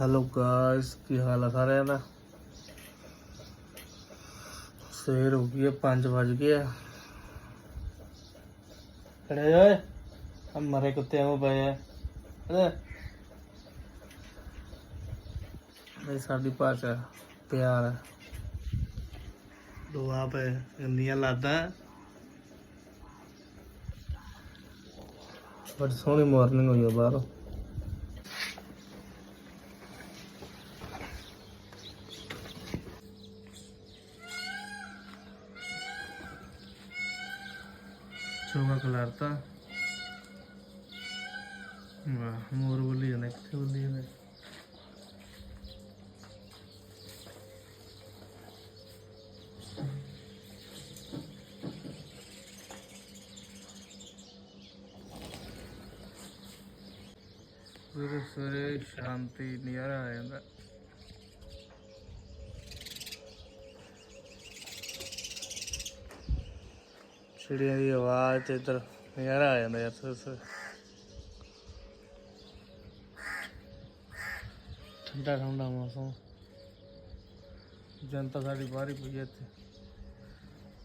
Hello guys ਕੀ ਹਾਲ ਆ ਸਾਰਿਆਂ ਦਾ? ਸਵੇਰ ਹੋ ਗਈ ਹੈ 5 ਵਜ ਗਏ ਆ। ਖੜੇ ਓਏ ਆ ਮਰੇ ਕੁੱਤੇ ਵਾਂਗੂ ਪਏ ਆ। ਇਹ ਸਾਡੀ ਭਾਸ਼ਾ ਪਿਆਰ ਦੁਆ ਪਏ ਗੰਦੀਆਂ ਲਾਦਾ। ਬੜੀ ਸੋਹਣੀ ਮਾਰਨਿੰਗ ਹੋਈ ਆ ਬਾਹਰੋਂ। ਚੋਗਾ ਕਲਰਤਾ। ਵਾਹ, ਮੋਰ ਬੋਲੀ ਜਾਂਦਾ, ਕਿੱਥੇ ਬੋਲੀ ਜਾਂਦਾ? ਸਵੇਰੇ ਸਵੇਰੇ ਸ਼ਾਂਤੀ, ਨਜ਼ਾਰਾ ਆ ਜਾਂਦਾ। ਚਿੜੀਆਂ ਦੀ ਆਵਾਜ਼ ਤੇ ਇੱਧਰ ਨਜ਼ਾਰਾ ਆ ਜਾਂਦਾ ਯਾਰ ਸਵੇਰੇ ਸਵੇਰੇ ਠੰਡਾ ਠੰਡਾ ਮੌਸਮ। ਜਨਤਾ ਸਾਡੀ ਬਾਹਰ ਹੀ ਪਈ ਹੈ ਇੱਥੇ।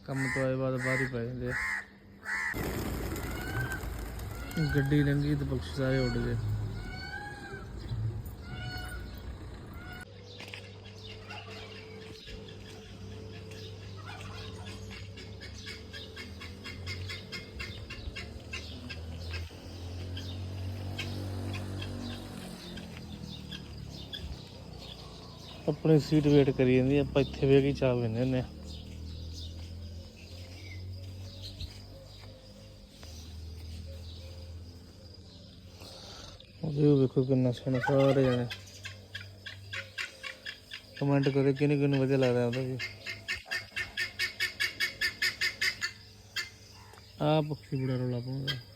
ਕੰਮ ਤੋਂ ਆਏ ਬਾਅਦ ਬਾਹਰ ਹੀ ਪੈ ਜਾਂਦੇ ਆ। ਗੱਡੀ ਲੰਗੀ ਤੇ ਪਕਸ਼ੀ ਸਾਰੇ ਉੱਡ ਗਏ। ਆਪਣੀ ਸੀਟ ਵੇਟ ਕਰੀ ਜਾਂਦੀ ਆਪਾਂ ਇੱਥੇ ਵੇਖ ਕੇ ਚਾਹ ਪੀਂਦੇ ਹੁੰਦੇ ਆ। ਉਹ ਵੇਖੋ ਕਿੰਨਾ ਸੋਹਣਾ ਸਾਰੇ ਜਣੇ। ਕਮੈਂਟ ਕਰੇ ਕਿਹਨੂੰ ਕਿਹਨੂੰ ਵਧੀਆ ਲੱਗਦਾ ਉਹਦਾ ਵੀ। ਆ ਪੱਖੀ ਬੜਾ ਰੋਲਾ ਪਾਉਂਦਾ।